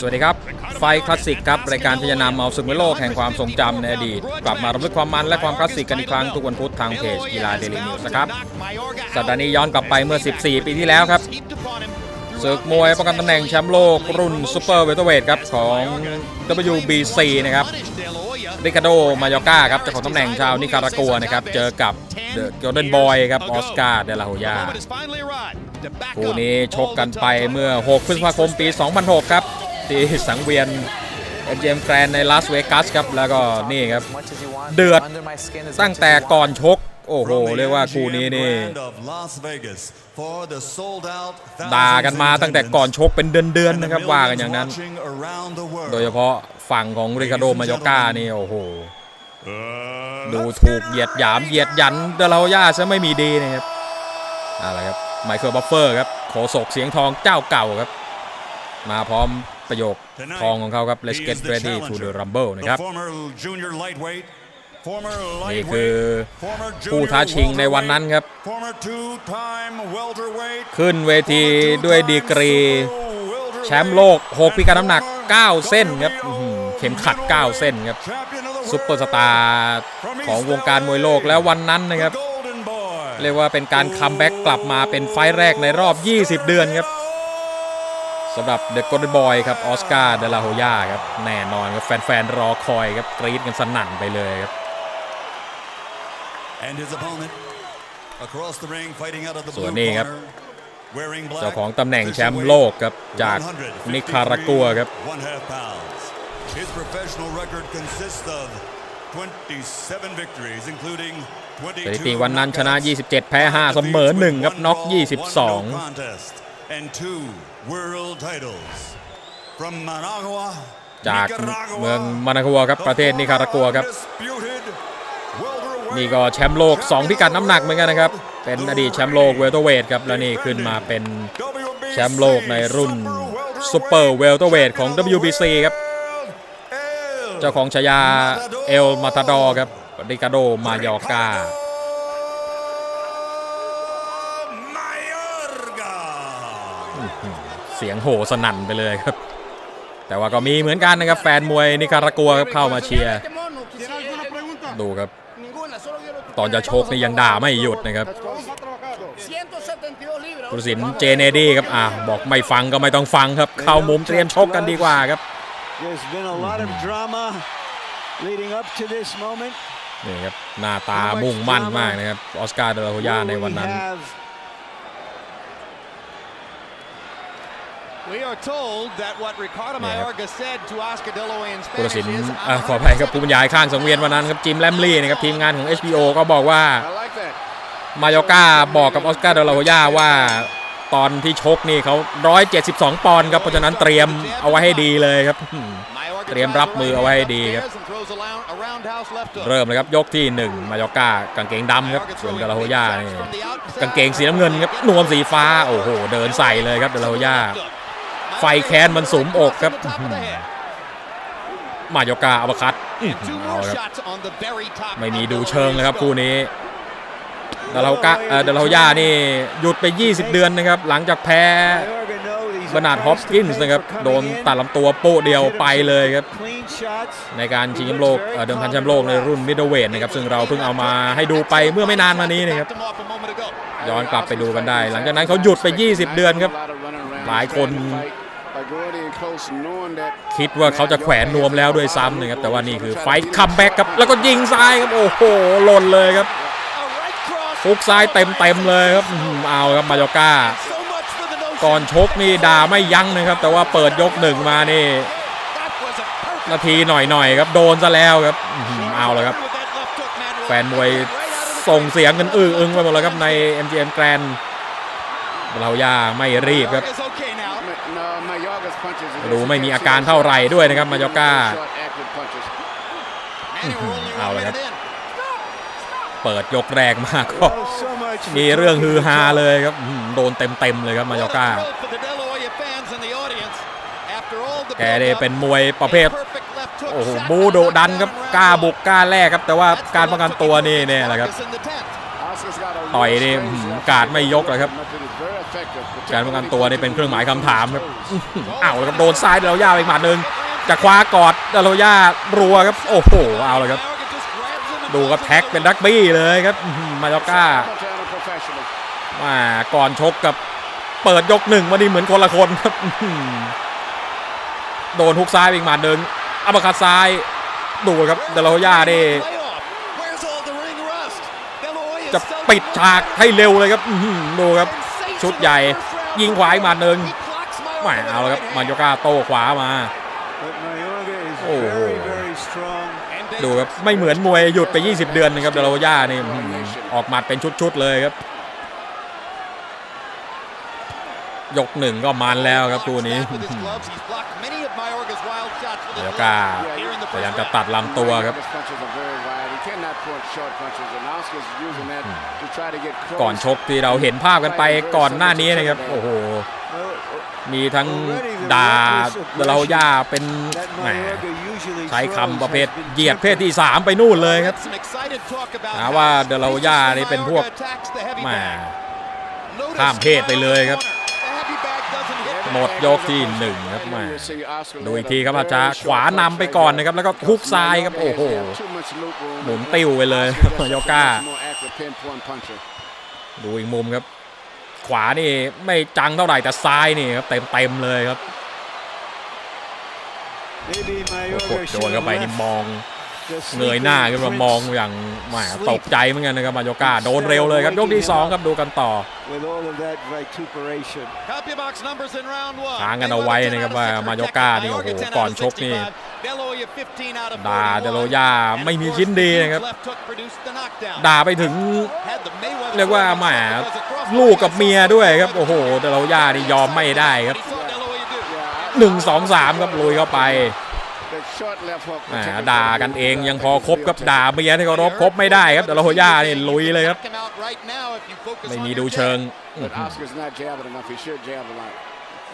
สวัสดีครับ ไฟคลาสสิกครับ รายการที่จะนำเอาศึกมวยโลกแห่งความทรงจำในอดีต กลับมารำลึกความมันและความคลาสสิกกันอีกครั้งทุกวันพุธทางเพจกีฬาเดลินิวส์นะครับ สัปดาห์นี้ย้อนกลับไปเมื่อ 14 ปีที่แล้วครับศึกมวยป้องกันตำแหน่งแชมป์โลกรุ่นซูเปอร์เวเตอร์เวทครับ ของ WBC นะครับริคาโด มายอกาครับเจ้าของตำแหน่งชาวนิการากัวนะครับ เจอกับเดอะ o l เดนบอยครับ ออสการ์เดลาโฮยาคู่นี้ชกกันไปเมื่อ 6 พฤษภาคมปี 2006 ครับ ที่สังเวียนเอ็มเจมแกรนในลาสเวกัสครับ แล้วก็นี่ครับ เดือดตั้งแต่ก่อนชก โอ้โห เรียกว่าคู่นี้นี่ด่ากันมาตั้งแต่ก่อนชกเป็นเดือนๆนะครับว่ากันอย่างนั้น โดยเฉพาะฝั่งของริคาโดมายอกานี่โอ้โห ดูถูกเหยียดหยามเหยียดหยันเดลาโฮย่าซะไม่มีดีนะครับอะไรครับไมเคิลบัฟเฟอร์ครับโขศกเสียงทองเจ้าเก่าครับ มาพร้อม ประโยคทองของเขาครับ Let's get ready to the rumble นะครับนี่คือผู้ท้าชิงในวันนั้นครับ ขึ้นเวทีด้วยดีกรี แชมป์โลก 6 พิการน้ำหนัก 9 เส้นครับอื้อหือเข็มขัด 9 เส้นครับซุปเปอร์สตาร์ของวงการมวยโลกแล้ววันนั้นนะครับ เรียกว่าเป็นการคัมแบ็กกลับมาเป็นไฟล์แรกในรอบ 20 เดือนครับ สำหรับเดอะโกลเด้นบอยครับออสการ์เดลาโฮยาครับแน่นอนครับแฟนๆรอคอยครับกรี๊ดกันสนั่นไปเลยครับ ส่วนนี้ครับเจ้าของตำแหน่งแชมป์โลกครับจากนิคารากัวครับ His professional record consists of 27 victories, including สถิติวันนั้นชนะ 27 แพ้ 5 เสมอ 1 ครับ น็อก 22 contest and two world titles from Managua จากเมืองมานากัวครับประเทศนิคารากัวครับนี่ก็แชมป์โลก 2 พิกัดน้ำหนักเหมือนกันนะครับ เป็นอดีตแชมป์โลกเวลเตอร์เวทครับแล้วนี่ขึ้นมาเป็นแชมป์โลกในรุ่นซูเปอร์เวลเตอร์เวทของ WBC ครับ เจ้าของฉายาเอลมาตาดอครับริกาโดมายอกา เสียงโห่สนั่นไปเลยครับ แต่ว่าก็มีเหมือนกันนะครับแฟนมวยนิการากัวครับเข้ามาเชียร์ดูครับ ตอนจะชกนี่ยังด่าไม่หยุดนะครับผู้ตัดสินเจเนดี้ครับอะบอกไม่ฟังก็ไม่ต้องฟังครับ เข้ามุมเตรียมชกกันดีกว่าครับ There's been a lot of drama leading up to this moment. นี่ครับหน้าตามุ่งมั่นมากนะครับออสการ์เดลาโฮยาในวันนั้น ผู้ตัด Spanish สิน is อะขออภัยครับผู้บรรยายข้างสังเวียนวันนั้นครับจิมแลมลี่นะครับทีมงานของ HBO ก็บอกว่า I like that. มายอกาบอกกับออสการ์เดลาโฮยาว่าตอนที่ชกนี่เขา 172 ปอนด์ครับ เพราะฉะนั้นเตรียมเอาไว้ให้ดีเลยครับ Mayorga เตรียมรับมือเอาไว้ให้ดีครับ and throws a round- a roundhouse left hook. เริ่มเลยครับ ยกที่ 1 มายอกากางเกงดำครับ ส่วนเดลาโฮยานี่กางเกงสีน้ำเงินครับ นวมสีฟ้า โอ้โห เดินใส่เลยครับเดลาโฮยา ไฟแค้นมันสุมอกครับ Top of the head. มายอกาอัปคัต Two เอา more ครับ shots on the very top ไม่มี of ดู De La เชิง Hoya's นะครับ goal. คู่นี้เดลาโฮกาเอ่อเดลาโฮยานี่หยุดไป 20 เดือนนะครับ หลังจากแพ้ Mayorga know these บรรนาด are ฮอป price to กินส์ pay นะครับ for โดน coming in. ตัดลำตัวโป๊ะเดียวไปเลยครับ Clean shots. ในการชิงแชมป์โลกเอ่อเดิมพันแชมป์โลกในรุ่นมิดเดิลเวทนะครับ ซึ่งเราเพิ่งเอามาให้ดูไปเมื่อไม่นานมานี้นะครับ Tapped him off a moment ago. ย้อนกลับไปดูกันได้ หลังจากนั้นเขาหยุดไป 20 เดือนครับ หลายคน คิดว่าเขาจะแขวนนวมแล้วด้วยซ้ำนะครับแต่ว่านี่คือไฟท์คัมแบ็กครับแล้วก็ยิงซ้ายครับโอ้โหหล่นเลยครับ A right cross. ฟุกซ้ายเต็มเต็มๆเลยครับอื้อหือเอาครับมายอกา So much for the notion. ก่อนชกนี่ด่าไม่ยั้งนะครับ แต่ว่าเปิดยกหนึ่งมานี่ That was a perfect นาทีหน่อยๆครับโดนซะแล้วครับอื้อหือเอาเลยครับ with that left hook, man. แฟนมวยส่งเสียงกันอื้ออึงไปหมดแล้วครับใน MGM Grand เราย่าไม่รีบครับ Is okay now. ดูไม่มีอาการเท่าไหร่ด้วยนะครับมายอกา And we're only Out one of minute it. in. เปิดยกแรกมาก็ Oh, so much. for มีเรื่องฮือฮา Joe. เลยครับอื้อหือโดนเต็มๆเลยครับมายอกา What a thrill for the De La Hoya fans and the audience. After all the แกเนี่ย build-up, เป็นมวยประเภท a perfect left hook โอ้โห shot บูโดดันครับกล้าบุกกล้าแลกครับ แต่ว่า That's the การป้องกันตัวนี่ left hook เนี่ยแหละครับ Marcus in the tent. ต่อยนี่อื้อหือกาดไม่ยกเลยครับ การป้องกันตัวนี่เป็นเครื่องหมายคำถามครับอื้อหือเอาเลยครับโดนซ้ายเดลย่าไปอีกหมัดหนึ่งจะคว้ากอดเดลย่ารัวครับโอ้โหเอาเลยครับ ดูครับแท็กเป็นดักบี้เลยครับอื้อหือมาโยก้ามาก่อนชกกับเปิดยกหนึ่งมาดีเหมือนคนละคนครับโดนฮุกซ้ายอีกหมัดหนึ่งอัปปัตซ้ายดูครับเดลย่านี่ จะปิดฉากให้เร็วเลยครับดูครับ ชุดใหญ่ ยิงขวาอีกมัดหนึ่งแหมเอาแล้วครับ มาโยก้าโต้ขวามา But Mayorga is Oh. very, very strong. ดูครับ ไม่เหมือนมวยหยุดไป 20 เดือนนะครับเดลย่านี่ออกหมัดเป็นชุดๆเลยครับ ยกหนึ่งก็มันแล้วครับคู่นี้เดียวกาพยายามจะตัดลำตัวครับ ก่อนชกที่เราเห็นภาพกันไปก่อนหน้านี้นะครับ โอ้โห Well, มีทั้งด่าเดลย่าเป็น that แหม Mayorga usually ใช้คำประเภท throws has been เหยียดเพศที่ 3 ไปนู่นเลยครับหาหาว่าว่าเดเดลลย่าย่านี่นี่เป็เป็นนพพววกกแหมข้าข้ามมเพเพศศไปไปเลเลยยคครัรับบ หมดยกที่หนึ่งครับแหมาดูอีกทีครับอาจารย์ขวานำไปก่อนนะครับ แล้วก็ฮุกซ้ายครับ โอ้โหหมุนติ้วไปเลยมายก้า ดูอีกมุมครับ ขวานี่ไม่จังเท่าไหร่แต่ซ้ายนี่ครับเต็มเต็มๆเลยครับ Maybe โอ้โห Mayorga โด should น have เข้าไปนี่ left มอง the เงยหน้าขึ้นมา sleeping มอง prince อย่างแหมตกใจเหมือนกันนะครับมาโยก้าโดนเร็วเลยครับยกที่สองครับดูกันต่อ with all of that vituperation. ค้างกันเอาไว้นะครับว่ามาโยก้านี่โอ้โหก่อนชกนี่ด่าเดโลย่าไม่มีชิ้นดีนะครับด่าไปถึงเรียกว่าแหมลูกกับเมียด้วยครับโอ้โหเดโลย่านี่ยอมไม่ได้ครับหนึ่งสองสามครับลุยเข้าไปแหม ด่ากันเองยังพอคบกับด่าเมียที่เคารพคบไม่ได้ครับเดโลย่านี่ลุยเลยครับ ไม่มีดูเชิง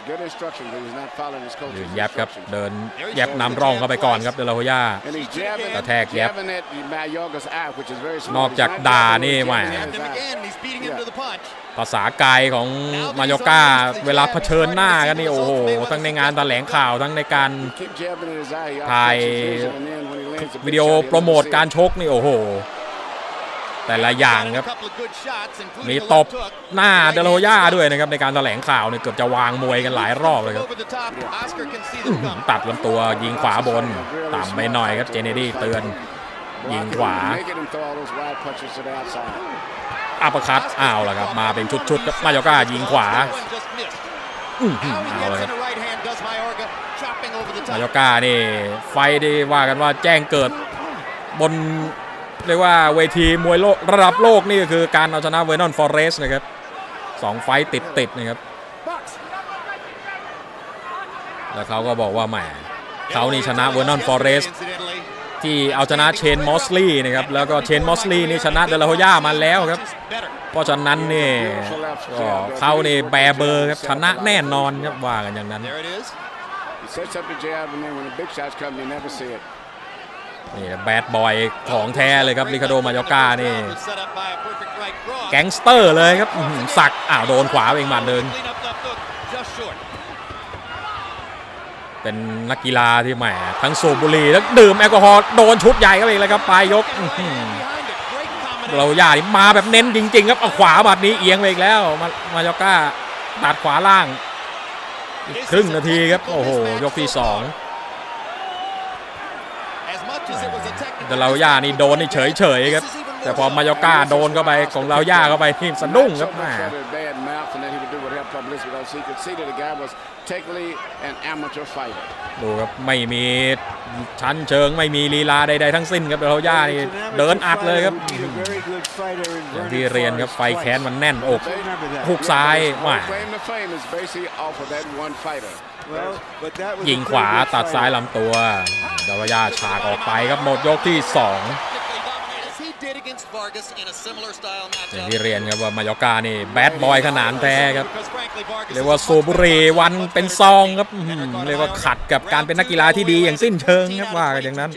อื้อ But หือ Oscar's not jabbing enough. He should jab a lot. Good instruction, but he's not following his ยื coach's นแยบครับ instructions. เดินแยบนำร่องเข้าไปก่อนครับเดโลย่า And he's jabbing, กระแทกแยบ jabbing at Mayorga's eye, which is very smart. นอกจาก He's not ด่า jabbing, นี่ he's แหม jabbing at his eye. ภาษากายของมาโยก้า เวลาเผชิญหน้ากันนี่โอ้โหทั้งในงานแถลงข่าวทั้งในการ Keep jabbing at his eye. He ถ่าย offsets his vision, and then when he lands a big วิดีโอ shot, he โปรโมท doesn't see การ it. ชกนี่โอ้โห แต่ละอย่างครับ มีมีตตบบหน้าเดโลย่าด้วยนะครับ ในการแถลงข่าวเนี่ยเกือบจะวางมวยกันหลายรอบเลยครับอื้อหือตัดลำตัวยิงขวาบน ต่ำไปหน่อยครับเจเนดี้เตือน ยิงขวา Making him throw all those wide punches to the outside. อัปเปอร์คัตอ้าวแล้วครับ มาเป็นชุดๆครับมาโยก้ายิงขวาอื้อหือเอาเลยครับมาโยก้านี่ไฟท์ที่ว่ากันว่าแจ้งเกิดบน เรียกว่าเวทีมวยโลกระดับโลกนี่ก็คือการเอาชนะเวร์นอนฟอเรสนะครับสองไฟท์ติดติดนะครับ แล้วเขาก็บอกว่าแหมเขานี่ชนะเวอร์นอนฟอเรสที่เอาชนะเชนมอสลีย์นะครับแล้วก็เชนมอสลีย์นี่ชนะเดลโฮย่ามาแล้วครับ เพราะฉะนั้นนี่ก็เขานี่แบเบอร์ครับชนะแน่นอนครับว่ากันอย่างนั้น He sets up the jab, and then when the big shots come, you never see it. นี่แบดบอยของแท้เลยครับริคาโดมายอก้านี่ แก๊งสเตอร์เลยครับสักอ้าวโดนขวาไปอีกหมัดหนึ่งเป็นนักกีฬาที่แหมทั้งสูบบุหรี่ทั้งดื่มแอลกอฮอล์โดนชุดใหญ่เข้าไปอีกแล้วครับปลายยกเราย่านี่มาแบบเน้นจริง ๆ ครับเอาขวาบัดนี้เอียงไปอีกแล้ว มามายอก้าตัดขวาล่าง ครึ่งนาทีครับ โอ้โห ยกที่สอง แต่เราย่านี่โดนนี่เฉยเฉยๆครับ แต่พอมายอก้าโดนเข้าไปของเราย่าเข้าไปนี่สะดุ้งครับแหม Tried to bad mouth, and then he would do what helped publicity because he could see that the guy was technically an amateur fighter. ดูครับไม่มีชั้นเชิงไม่มีลีลาใดๆทั้งสิ้นครับแต่เราย่านี่ He's an amateur เดินอัดเลยครับ fighter, beat a very good fighter in อย่าง Vernon ที่เรียนครับ Forrest ไฟแค้น twice. มันแน่นอก Remember that. หุกซ้ายแหมา Claim to fame is basically off of that one fighter. Well, but that was a ยิง very ขวา good ตัดซ้าย fighter. ลำตัวดาวย่าฉากออกไปครับหมดยกที่สองอย่างที่เรียนครับว่ามายอก้านี่แบดบอยขนาดแท้ครับ เรียกว่าสูบบุหรี่วันเป็นซองครับอื้อหือเรียกว่าขัดกับการเป็นนักกีฬาที่ดีอย่างสิ้นเชิงครับว่ากันอย่างนั้น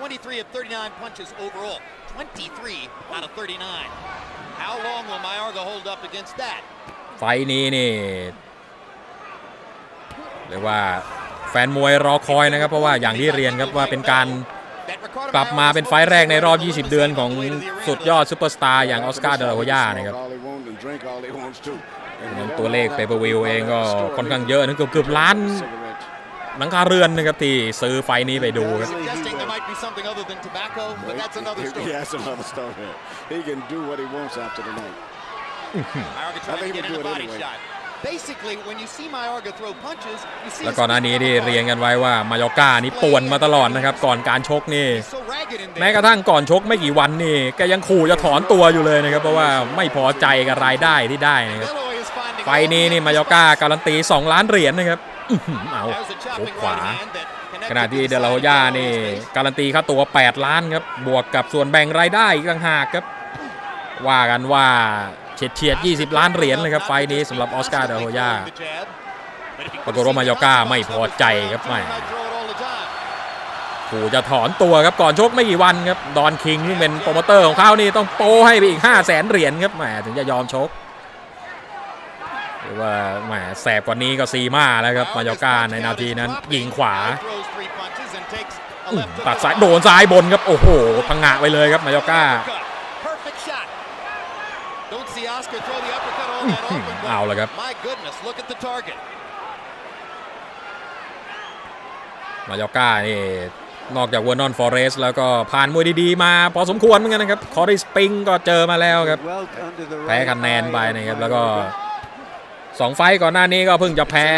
23 of 39 punches overall. 23 out of 39. How long will Mayorga hold up against that? ไฟล์นี้นี่ เรียกว่าแฟนมวยรอคอยนะครับ เพราะว่าอย่างที่เรียนครับว่าเป็นการ That Ricardo กลับมาเป็นไฟล์แรกในรอบ 20 เดือนของสุดยอดซูเปอร์สตาร์อย่างออสการ์เดลาโฮยานะครับ All he wants and drink all he wants too. ตัวเลขเปเปอร์วิวเองก็ค่อนข้างเยอะนะเกือบเกือบล้าน Cigarettes. หลังคาเรือนนะครับที่ซื้อไฟล์นี้ไปดูครับ Suggesting there might be something other than tobacco, but that's another He- story. He has another story. He can do what he wants after the night. Mayorga trying to think get he in would a do it body anyway. shot. Basically, when you see Mayorga throw punches, you see แล้ว his ก่อนหน้านี้ feet ที่ go เรียน forward. กันไว้ว่ามายอก้านี่ป่วนมาตลอดนะครับ ก่อนการชกนี่ He's so ragged in แม้ there. กระทั่งก่อนชกไม่กี่วันนี่แกยังขู่จะถอนตัวอยู่เลยนะครับ เพราะว่าไม่พอใจกับรายได้ที่ได้นะครับ Belloy is finding ไฟล์นี้นี่มายอก้าการันตี 2 ล้านเหรียญนะครับอื้อหือเอา There's a ทุก chopping ขวา right hand that connected ขณะที่ to the เดลาโฮ side ย่า of นี่ Belloy's face. การันตีค่าตัว 8 ล้านครับบวกกับส่วนแบ่งรายได้อีกต่างหากครับ ว่ากันว่า เฉียดๆ 20 ล้านเหรียญเลยครับไฟล์นี้สำหรับออสการ์เดาโฮย่าปรากฏว่ามายอก้าไม่พอใจครับแหม่ขู่จะถอนตัวครับก่อนชกไม่กี่วันครับดอนคิงซึ่เป็นโปรโมเตอร์ของเขานี่ต้องโปให้ไปอีก 5 0 0แสนเหรียญครับแหมถึงจะยอมชกหรือว่าแหมแสบกว่านี้ก็ซีมาแล้วครับมายอก้าในนาทีนั้นยิงขวาตัดซ้ายโดนซ้ายบนครับโอ้โหพังงะไปเลยครับมายอก้า Perfect shot. Don't see Oscar throw the uppercut all that often, but เอาละครับ My goodness, look at the target. มายอก้านี่นอกจากเวอร์นอนฟอเรสแล้วก็ผ่านมวยดีๆ มาพอสมควรเหมือนกันนะครับ คอริสปิงก็เจอมาแล้วครับ Well under the แพ้ right คะแนน eye ไป of นะครับ แล้วก็ Mayorga. สองไฟต์ก่อนหน้านี้ก็เพิ่งจะแพ้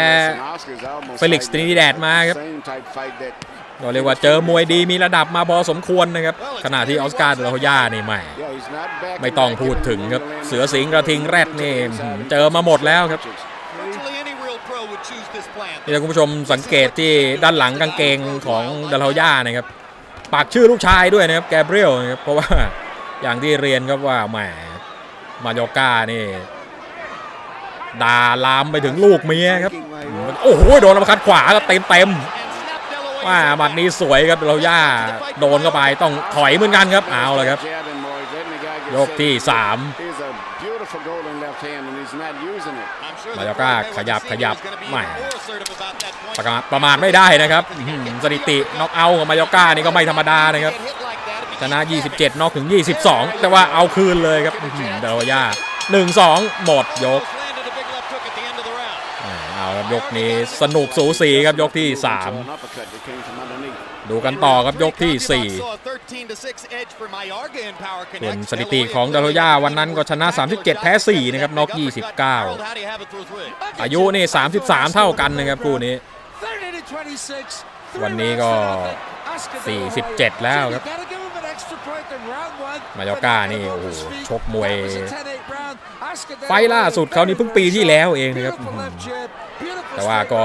Oscar's almost Felix like Trinidad มาครับ Same type fight that ก็เรียกว่าเจอมวยดีมีระดับมาพอสมควรนะครับ ขณะที่ออสการ์เดลาโฮย่านี่ไม่ ไม่ต้องพูดถึงครับ เสือสิงกระทิงแรดนี่เจอมาหมดแล้วครับนี่คุณผู้ชมสังเกตที่ด้านหลังกางเกงของเดลาโฮย่านะครับปากชื่อลูกชายด้วยนะครับแกเบรียลนะครับเพราะว่าอย่างที่เรียนครับว่าแหมมายอก้านี่ด่าลามไปถึงลูกเมียครับ โอ้โห โดนอัปคัดขวาก็เต็มเต็มๆ And snap Dellaway ว่าหมัดนี้สวยครับเราย่าโดนเข้าไปต้องถอยเหมือนกันครับเอาเลยครับ Jabbing, Morris, letting the guy get ยกที่ set. 3 He's a beautiful golden left hand and he's not using it. I'm sure มา that ยอก้า Floyd ขยับ Mayweather ขยับ Sr. is gonna be แหม่ even more assertive about that point. ประมาทประมาทไม่ได้นะครับอื้อหือสถิติน็อกเอาท์ของมายอก้านี่ก็ไม่ธรรมดานะครับ Get hit like that, if he ชนะ keeps tapping. 27น็อกถึง 22 แต่ว่าเอาคืนเลยครับอื้อหือเดลย่า1-2 หมดยก ยกนี้สนุกสูสีครับยกที่ 3 ดูกันต่อครับยกที่4ส่วนสถิติของดาโรย่าวันนั้นก็ชนะ 37 แพ้ 4 นะครับน็อก 29 อายุนี่ 33 เท่ากันนะครับคู่นี้ วันนี้ก็ 47 แล้วครับ มายอก้านี่โอ้โหชกมวย ไฟล์ล่าสุดเขานี่เพิ่งปีที่แล้วเองนะครับอื้อหือแต่ว่าก็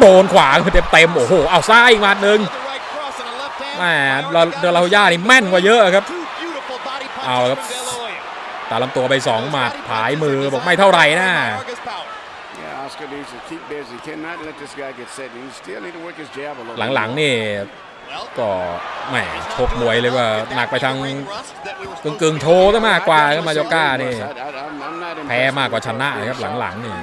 โดนขวาเต็มเต็มๆโอ้โห เอาซ้ายอีกหมัดหนึ่ง The right cross and a left hand. แหมเราเดลาโฮย่านี่แม่นกว่าเยอะครับ Two beautiful body punches เอาครับ from De La Hoya. ตาลำตัวไป2หมัดผายมือบอกไม่เท่าไหร่นะ Mayorga's power. Yeah, Oscar needs to keep busy. Cannot let this guy get set. He still need to work his jab a little หลังๆนี่ Well, ก็แหมชกมวยเลยว่าหนักไปทาง ring rust that we were กึ่ง supposed กึ่ง to ๆโชว์ซะมากกว่าครับมายอก้านี่ I- I- I'm not impressed แพ้มากกว่า with ชนะนะครับหลังๆนี่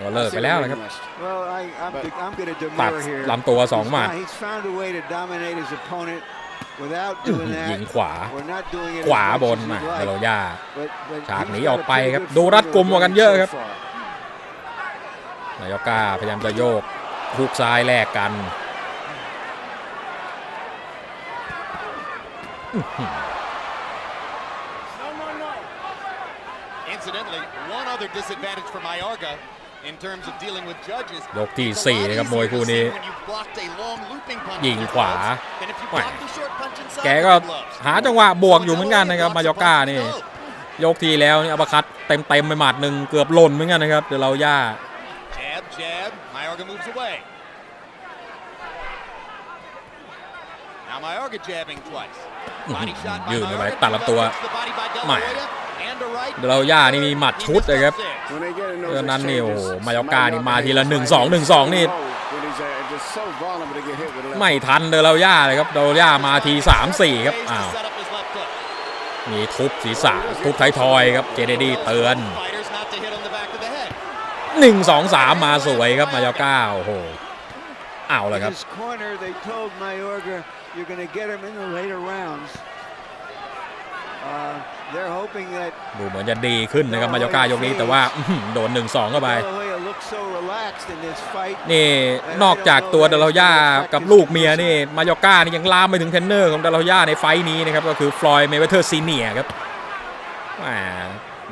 ก็เลิกไปแล้วนะครับ Well, I, I'm, I'm going to ตัด demur here. ลำตัวสอง He's หมัด found- He's found a way to dominate his opponent without อื้อ doing หือ that. ยิงขวา We're not doing it ขวา as much บน as มา we'd เดลา like. ย่า But- but ฉาก he's หนี got ออก a ไป pretty ครับ good ดูรัดกุมกว่ากันเยอะ so ครับ far. นายก้าพยายามจะโยกฮุกซ้ายแลกกัน Incidentally, one other disadvantage for Mayorga in terms of dealing with judges. ยกที่ It's a สี่ lot นะครับมวย easier คู่ to นี้ see when you've blocked a long looping punch ยิง with your ขวา gloves than if you แหม่ block the short punch inside แก with ก็ your gloves. หาจังหวะบวกอยู่เหมือนกันนะครับมายอก้านี่ ยกทีแล้วนี่อัปคัตเต็มเต็มๆไปหมัดหนึ่งเกือบหล่นเหมือนกันนะครับเดี๋ยวเราย่า Jab, jab. Mayorga moves away. ยืนเข้าไป Mayorga. ตัดลำตัว Hooks the body by De La แหม่ Hoya. And a right. เดี๋ยวเราย่านี่มีหมัด He ชุด missed เลยครับ upstairs. When they get in เรื่อง those นั้นนี่โอ้โห exchanges, มายอก้านี่มาทีละ Mayorga หนึ่ง is สองหนึ่งสองนี่ low when he's, uh, just so vulnerable to get hit with a left ไม่ทันเดลาย่าเลยครับเดลาย่ามาทีสามสี่ครับ Ways to อ้าว set up his left hook. มีทุบศีรษะทุบไทายทอยครับเจเนดีเตือน Fighters not to hit on the back of the head. 1 2 3มาสวยครับมายอก้าโอ้โหเอาละ In ครับ his corner, they told Mayorga, you're going to get him in the later rounds. Uh, they're hoping that ดูเหมือนจะดีขึ้นนะครับมายอก้ายกนี้แต่ว่าอื้อหือโดน1 2เข้าไป De La Hoya looks so relaxed in this fight. นี่นอกจากตัวเดลาย่ากับลูกเมียนี่มายอก้านี่ยังลามไปถึงเทรนเนอร์ของเดลาย่าในไฟท์นี้นะครับก็คือฟลอยด์เมเวเทอร์ซีเนียครับแหม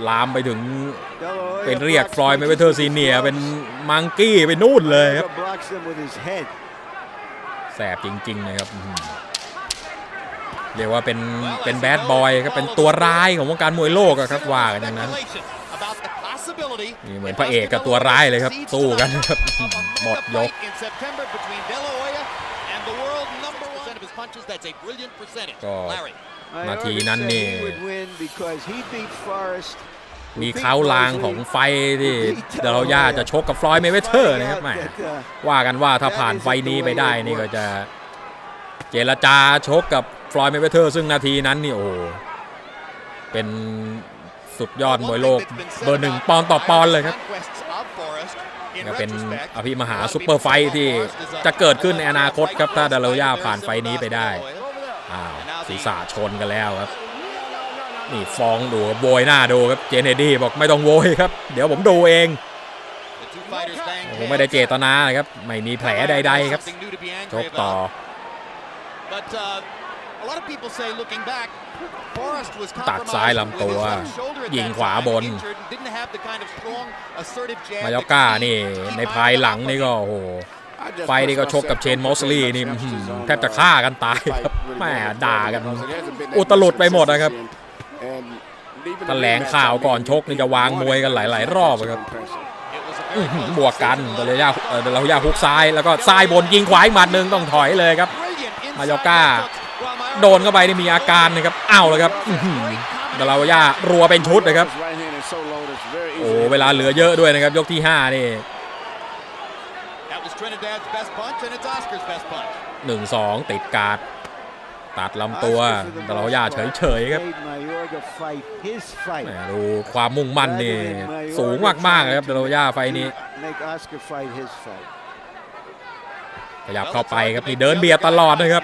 ลามไปถึง De La Hoya เป็นเรียก blocks ฟลอยด์ them เม with เว his เทอร์ซีเนียเป็นมังกี้ไปนู่นเลยครับ Mayorga blocks them with his head. แสบจริงๆนะครับอื้อหือเรียกว่าเป็นเป็นแบดบอยครับเป็นตัวร้ายของวงการมวยโลกอะครับว่ากันอย่างนั้น About the possibility นี่เหมือนพระเอกกับตัวร้ายเลยครับสู้กันครับหมดยก In September between De La Hoya and the world number one of his punches. That's a brilliant percentage. ก็ Larry. นาที Mayorga นั้น said นี่ มีเขาลางของไฟที่เดลย่าจะชกกับฟลอยด์เมเวเทอร์นะครับแหม that, uh, ว่ากันว่าถ้าผ่านไฟนี้ไปได้นี่ก็จะเจรจาชกกับฟลอยด์เมเวเทอร์ซึ่งนาทีนั้นนี่โอ้เป็นสุดยอดมวยโลกเบอร์หนึ่งปอนด์ต่อปอนด์เลยครับก็เป็นอภิมหาซุปเปอร์ไฟที่จะเกิดขึ้นในอนาคตครับถ้าเดลย่าผ่านไฟนี้ไปได้อ้าวศีรษะชนกันแล้วครับ นี่ฟองดูครับโวยหน้าดูครับเจเนดี้บอกไม่ต้องโวยครับ เดี๋ยวผมดูเองผมไม่ได้เจตนาครับ ไม่มีแผลใดๆครับชกต่อ ตัดซ้ายลำตัว ยิงขวาบน มายอก้านี่ในภายหลังนี่ก็โอ้โหไฟนี่ก็ชกกับเชนมอสลีย์นี่แทบจะฆ่ากันตายครับแม่ด่ากัน อุตลุดไปหมดนะครับ แถลงข่าวก่อนชกนี่จะวางมวยกันหลาย ๆ รอบครับอื้อหือบวกกันเดลย่าเอ่อเดลย่าฮุกซ้ายแล้วก็ซ้ายบนยิงขวาอีกหมัดหนึ่งต้องถอยเลยครับมายอก้า โดนเข้าไปนี่มีอาการนะครับอ้าวเลยครับอื้อหือเดลย่ารัวเป็นชุดนะครับโอ้เวลาเหลือเยอะด้วยนะครับยกที่5นี่ That was Trinidad's best punch, and it's Oscar's best punch. 1 2ติดการด ตัดลำตัว Oscar for the เดล most ย่า part เฉยๆครับ made Mayorga fight his fight. แหมดูความมุ่งมั่นนี่ Rather than Mayorga สูงมากๆเลยครับเดลย่าไฟล์นี้ Make Oscar fight his fight. ขยับเข้าไปครับนี่เดินเบียดตลอดนะครับ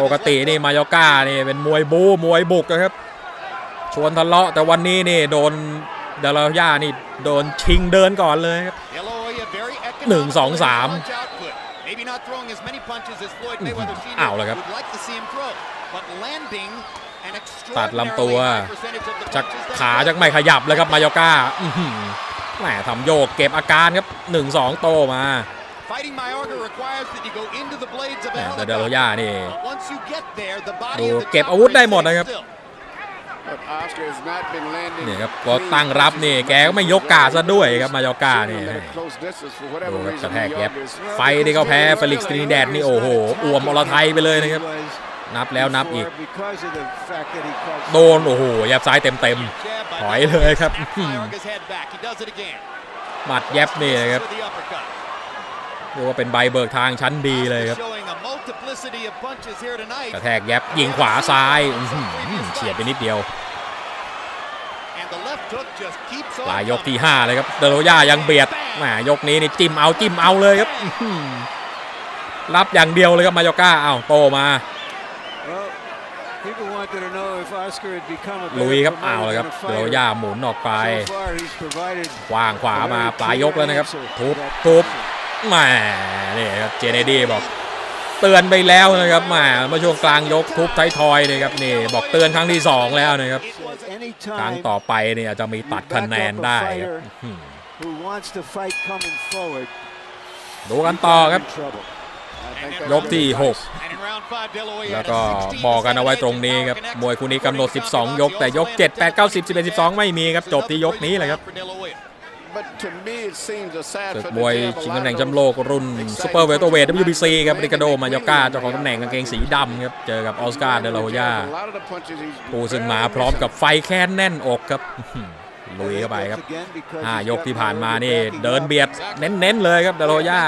ปกตินี่มายอก้านี่เป็นมวยบู๊มวยบุกนะครับ ชวนทะเลาะแต่วันนี้นี่โดนเดลย่านี่โดนชิงเดินก่อนเลยครับหนึ่งสองสาม Maybe not throwing as many punches as Floyd Mayweather Sr. อ้าวแล้วครับ would like to see him throw, but landing an ตัดลำตัว extraordinarily high percentage of the จาก punches that ขา he จากไม่ขยับเลยครับมายอก้าอื้อหือแหมทำโยกเก็บอาการครับ1-2โตมา Fighting Mayorga requires that you go into the blades of แห a มแต่เดล helicopter. ย่านี่ But once you get there, the body ดู of the เก็บ chopper อาวุธได้ is หมดนะครับ still. เนี่ยครับพอตั้งรับนี่แกก็ไม่ยกกาดซะด้วยครับมายอก้านี่ดูครับกระแทกแยบไฟที่เขาแพ้เฟลิกซ์ตรินิแดดนี่โอ้โหอ่วมอรไทยไปเลยนะครับ นับแล้วนับอีก Because of the fact that he caught โดนโอ้โหแยบซ้ายเต็ม Jab by ถอยเลยครับ Snaps Mayorga's head back. He does it again. ๆหมัดแยบนี่นะครับ With the uppercut. เรียกว่าเป็นใบเบิกทางชั้นดีเลยครับ กระแทกแยบยิงขวาซ้ายอื้อหือเฉียดไปนิดเดียว And the left hook just keeps on ปลายยก coming. ที่ 5 เลยครับเดโรย่ายังเบียดแหมยกนี้นี่จิ้มเอาจิ้มเอาเลยครับอื้อหือรับอย่างเดียวเลยครับมายอก้าอ้าวโตมา Well, people wanted to know if Oscar had become a ลุย better ครับอ้าวเลยครับ promoter เด than โร a ย่า fighter. หมุนออกไป So far, he's provided วางขวา a มา very ปลายยก clear แล้วนะครับ answer ทุบ to that ทุบ question. แหมนี่ครับเจเนดี้บอก เตือนไปแล้วนะครับแหมเมื่อช่วงกลางยกทุบไททอยนี่ครับนี่บอกเตือนครั้งที่สองแล้วนะครับครั้งต่อไปเนี่ยจะมีตัดคะแนนได้ครับดูกันต่อครับ ยกที่ 6 แล้วก็บอกกันเอาไว้ตรงนี้ครับ มวยคู่นี้กำหนด 12 ยก แต่ยก 7 8 9 10 11 12 ไม่มีครับ จบที่ยกนี้เลยครับ For De La Hoya. ศึกมวยชิงตำแหน่งแชมป์โลกรุ่นซูเปอร์เวลเตอร์เวท WBC ครับริกาโดมายาก้าเจ้าของตำแหน่งกางเกงสีดำครับ เจอกับออสการ์เดลาโฮยาผู้ซึ่งมาพร้อมกับไฟแค้นแน่นอกครับอื้อหือลุยเข้าไปครับ Again, because ห้า he's ยก got ที่ผ่านมา Mayorga นี่ back, he เดิน got เบียดเน้นๆเลยครับเดลาโฮยา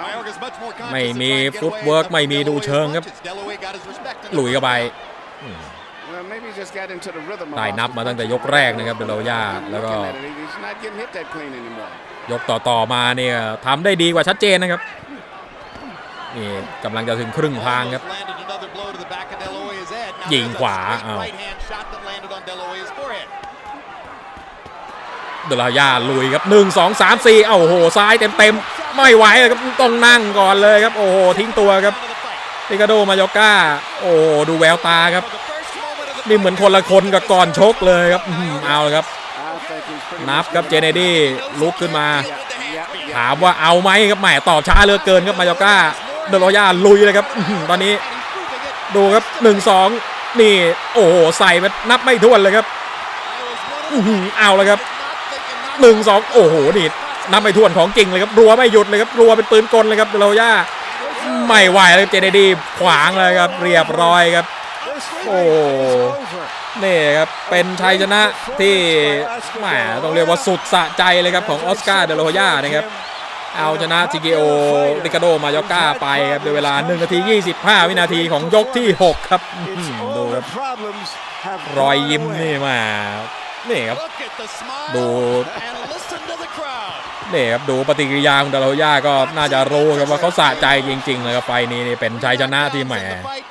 Mayorga's much more conscious ไม่ of มี trying to get ฟุต away เวิร์ก from ไม่มี De La ดู Hoya's เชิงครับ punches. De La Hoya got his respect in the ลุยเข้าไป ได้นับมาตั้งแต่ยกแรกนะครับเดลยา Looking แล้วก็ at it, he's not getting hit that clean anymore. ยกต่อๆมาเนี่ยทำได้ดีกว่าชัดเจนนะครับนี่กำลังจะถึงครึ่งทางครับ Landed another blow to the back of De La Hoya's head. Now ยิง there's a ขวา straight อ้าว right hand shot that landed on De La Hoya's forehead. เดลายาลุยครับ 1 2 3 4 เอ้าโอ้โหซ้ายเต็มๆ ไม่ไหวเลยครับต้องนั่งก่อนเลยครับ โอ้โห ทิ้งตัวครับ Out of the fight. ริกาโดมายอก้า โอ้โหดูแววตาครับ นี่เหมือนคนละคนกับก่อนชกเลยครับเอาเลยครับ นับครับเจเนดี้ลุกขึ้นมา ถามว่าเอาไหมครับแหมตอบช้าเหลือเกินครับมายอก้าเดลอย่าลุยเลยครับตอนนี้ and he's proving it. ดูครับ1 2นี่ โอ้โหใส่ไปนับไม่ถ้วนเลยครับอือหือเอาเลยครับหนึ่งสองโอ้โหนี่นับไม่ถ้วนของจริงเลยครับรัวไม่หยุดเลยครับรัวเป็นปืนกลเลยครับเดลย่าไม่ไหวเลยเจเนดีขวางเลยครับ เรียบร้อยครับ This Oh. is over. นี่ครับ เป็นชัยชนะที่แหมต้องเรียกว่าสุดสะใจเลยครับของออสการ์เดลย่านะครับ เอาชนะจิเกโอริกาโดมายอก้าไปครับด้วยเวลา 1 นาที 25 วินาทีของยกที่ 6 ครับอื้อ It's หือดู all ค the รับ problems have รอย gone ยิ้ม away. นี่มานี่ครับ Look at the smile ดู and listen to the crowd. นี่ครับดูปฏิกิริยาของดาราย่าก็น่าจะรู้ครับว่าเขาสะใจจริงๆเลยครับไฟล์นี้นี่เป็นชัยชนะที่แหม In the fight,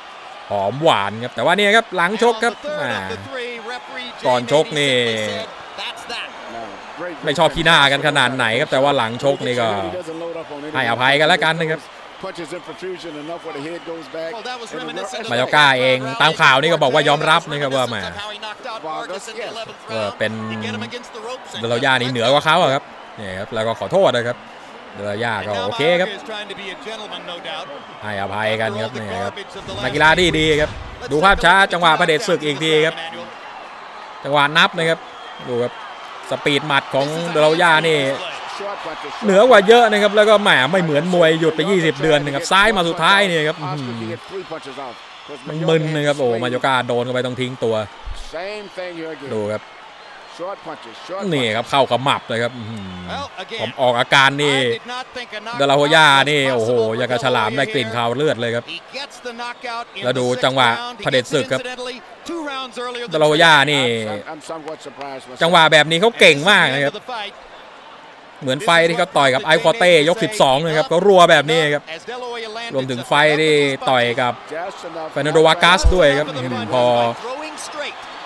หอมหวานครับแต่ว่านี่ครับหลังชกครับ on the third อ่า of the three, referee Jay ก่อนชก Nady นี่ simply said, "That's that." No, great, ไม่ชอบขี้หน้ากันขนาดไหนครับแต่ว่าหลังชกนี่ก็ He doesn't load up on anything. ให้อภัยกันแล้วกันนะครับ Punches in profusion enough where the head goes back. Oh, that was And the reminiscent of มายอก้าเองตามข่าวนี่ก็บอกว่ายอมรับนะครับว่าแหม Reminiscent of how he knocked out Vargas in the 11th เออ round. เป็น You get him against the ropes and ดาราย่านี่เหนือกว่าเขาอะครับนี่ครับแล้วก็ขอโทษนะครับ ดาราย่า And ก็ now โอเคครับ Mayorga is trying to be a gentleman, no doubt. ให้อภัยกันครับนี่ครับ Garbage of the last นักกีฬาที่ดีครับ ดูภาพช้าจังหวะประเด็จศึกอีกทีครับ Manuel. จังหวะนับนะครับดูครับสปีดหมัดของดาราย่านี่ Short punches. เหนือกว่าเยอะนะครับแล้วก็แหมไม่เหมือนมวยหยุดไป 20 เดือนนะครับซ้ายมาสุดท้ายเนี่ยครับอื้อ Oscar หือ can get three punches off. 'Cause มัน Mayorga มึน has นะครับโอ้ swing. มายโกาโดนเข้าไปต้องทิ้งตัว Same thing here again. ดูครับ Short punches. Short นี่ punches. ครับเข้าขมับเลยครับอื้อหือ Well, ผม again, ออกอาการนี่ I did not think a ดาราโฮ knockout ย่า was นี่โอ้โห possible อย่างกับ for ฉลาม De La ได้ Hoya กลิ่น here. คาวเลือดเลยครับ He gets the knockout in แล้วดู the sixth จังหวะ round. He เผด็จ gets ศึ it กครับ incidentally two rounds earlier ดาราโฮย่านี่ I'm, I'm somewhat surprised. myself. จังหวะแบบนี้เขาเก่งมาก And this is นะ the ครับ end of the fight. เหมือนไฟที่เขาต่อยกับไอควอเต้ยก 12นะครับเขารัวแบบนี้ครับ As De La Hoya landed รวมถึง just ไฟที่ left of those ต่อยกับ Just enough. เฟรนันโดวากัสด้วยครับ Over the อื้อหือ front พอ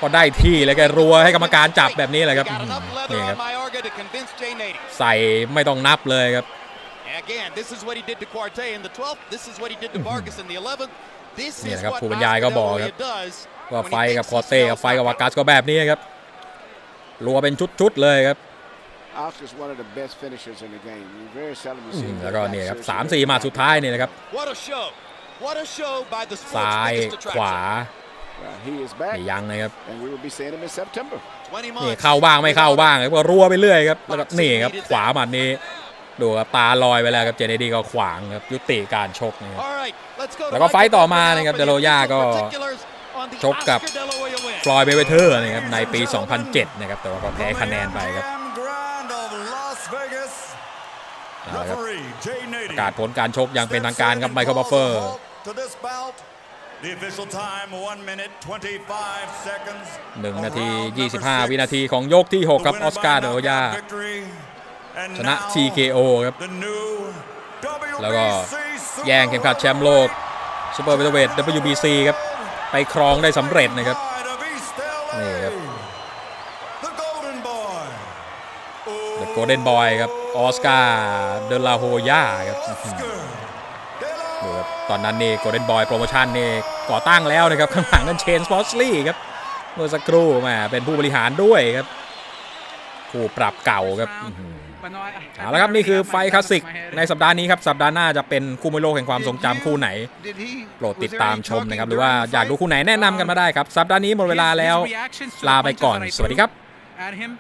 by throwing straight. พอได้ที่เลยแกรัวให้กรรมการจับแบบนี้เลยครับ He อื้อ got หือ enough leather นี่ค on รับ Mayorga to convince Jay Nady. ใส่ไม่ต้องนับเลยครับ Again, this is what he did to Quarte in the 12th. This is what he did to Vargas in the 11th. This นี่ is นะครับ what ผู้บรรยายก็ Oscar De บอก La ครั Hoya บ does ว่า when ไฟ he กับ thinks คอ he เต้กับ smells ไฟกับวา something. กัสก็แบบนี้ครับรัวเป็นชุดๆเลยครับ Oscar's one of the best finishers in the game. You very seldom you อื see ม him แล้วก็ get เนี่ยครับ that สาม serious. สี่หมาสุดท้ายเนี่ยนะครับ What a show. What a show by the sport's ซ้าย biggest ขวา attraction. Well, he is back, นี่ยังนะครับ and we will be seeing him in September. 20นี่ months. เข้าบ้างไม่เข้าบ้างครับก็รัวไปเรื่อยครับแล้วก็นี่ครับขวาหมัดนี้ดูครับตาลอยไปแล้วครับเจเนดีก็ขวางครับยุติการชกนะครับ All right, let's go to แล้วก็ไฟต์ Michael ต่อ Buffer มา now นะครับ for เด the โลย่า official ก็ particulars on the ชกกับ Oscar De La Hoya win. ฟลอยด์เบเวเทอร์นะครับในปี 2007 นะครับแต่ว่าก็แพ้คะแนนไปครับ From the Grand of Las Vegas, เอาละครับ referee Jay ป Nady. ระกาศผลการชกอย่างเป็นทางการครับไมเคิลบัฟเฟอร์ To this bout, the official time 1 minute 25 seconds. 1นาที of round number 25 วินา six. ทีของยกที่ 6 ครับ The อ winner อสการ์ by เดโลย่า knockout victory. And ชนะ now, TKO ครับ the new แล้วก็ WBC แย่งเข็มขัดแชมป์โลกซูเปอร์เวเทเวท WBC ครับ ไปครองได้สำเร็จนะครับ Pride of East LA, นี่ครับ The Golden Boy. The Golden Boy ครับ ออสการ์เดลาโฮย่าครับอื้อหือ Oscar De La ดูครับ ตอนนั้นนี่ Golden Boy โปรโมชั่นนี่ ก่อตั้งแล้วนะครับข้างหลังนั่นเชนสปอร์ตลีครับเมื่อสักครู่แหมเป็นผู้บริหารด้วยครับผู้ปรับเก่าครับอื้อหือเอาละครับนี่คือไฟท์คลาสสิกในสัปดาห์นี้ครับสัปดาห์หน้าจะเป็นคู่มวยโลกแห่งความทรงจำคู่ไหน โปรดติดตามชมนะครับ หรือว่าอยากดูคู่ไหนแนะนำกันมาได้ครับ สัปดาห์นี้หมดเวลาแล้วลาไปก่อน สวัสดีครับ At him.